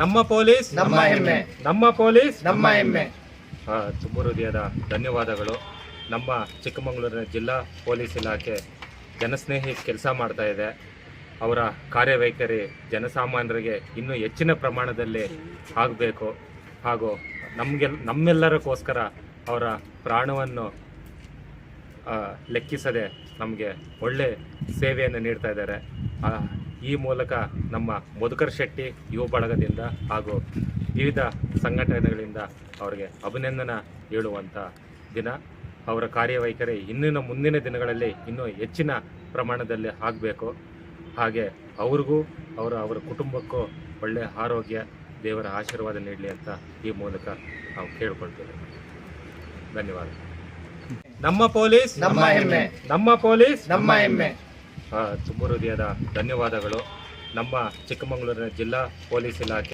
ನಮ್ಮ ಪೊಲೀಸ್ ನಮ್ಮ ಹೆಮ್ಮೆ. ನಮ್ಮ ಪೊಲೀಸ್ ನಮ್ಮ ಹೆಮ್ಮೆ. ತುಂಬ ಹೃದಯದ ಧನ್ಯವಾದಗಳು. ನಮ್ಮ ಚಿಕ್ಕಮಗಳೂರಿನ ಜಿಲ್ಲಾ ಪೊಲೀಸ್ ಇಲಾಖೆ ಜನಸ್ನೇಹಿ ಕೆಲಸ ಮಾಡ್ತಾ ಇದೆ. ಅವರ ಕಾರ್ಯವೈಖರಿ ಜನಸಾಮಾನ್ಯರಿಗೆ ಇನ್ನೂ ಹೆಚ್ಚಿನ ಪ್ರಮಾಣದಲ್ಲಿ ಆಗಬೇಕು. ಹಾಗೂ ನಮಗೆ ನಮ್ಮೆಲ್ಲರಿಗೋಸ್ಕರ ಅವರ ಪ್ರಾಣವನ್ನು ಲೆಕ್ಕಿಸದೆ ನಮಗೆ ಒಳ್ಳೆ ಸೇವೆಯನ್ನು ನೀಡ್ತಾ ಇದ್ದಾರೆ. ಈ ಮೂಲಕ ನಮ್ಮ ಮಧುಕರ್ ಶೆಟ್ಟಿ ಯುವ ಬಳಗದಿಂದ ಹಾಗೂ ವಿವಿಧ ಸಂಘಟನೆಗಳಿಂದ ಅವರಿಗೆ ಅಭಿನಂದನ ಹೇಳುವಂಥ ದಿನ. ಅವರ ಕಾರ್ಯವೈಖರಿ ಇನ್ನಿನ ಮುಂದಿನ ದಿನಗಳಲ್ಲಿ ಇನ್ನೂ ಹೆಚ್ಚಿನ ಪ್ರಮಾಣದಲ್ಲಿ ಆಗಬೇಕು. ಹಾಗೆ ಅವ್ರಿಗೂ ಅವರ ಅವರ ಕುಟುಂಬಕ್ಕೂ ಒಳ್ಳೆಯ ಆರೋಗ್ಯ ದೇವರ ಆಶೀರ್ವಾದ ನೀಡಲಿ ಅಂತ ಈ ಮೂಲಕ ನಾವು ಕೇಳ್ಕೊಳ್ತೇವೆ. ಧನ್ಯವಾದ. ನಮ್ಮ ಪೊಲೀಸ್ ನಮ್ಮ ಹೆಮ್ಮೆ. ನಮ್ಮ ಪೊಲೀಸ್ ನಮ್ಮ ಹೆಮ್ಮೆ. ತುಂಬ ಹೃದಯದ ಧನ್ಯವಾದಗಳು. ನಮ್ಮ ಚಿಕ್ಕಮಗಳೂರಿನ ಜಿಲ್ಲಾ ಪೊಲೀಸ್ ಇಲಾಖೆ.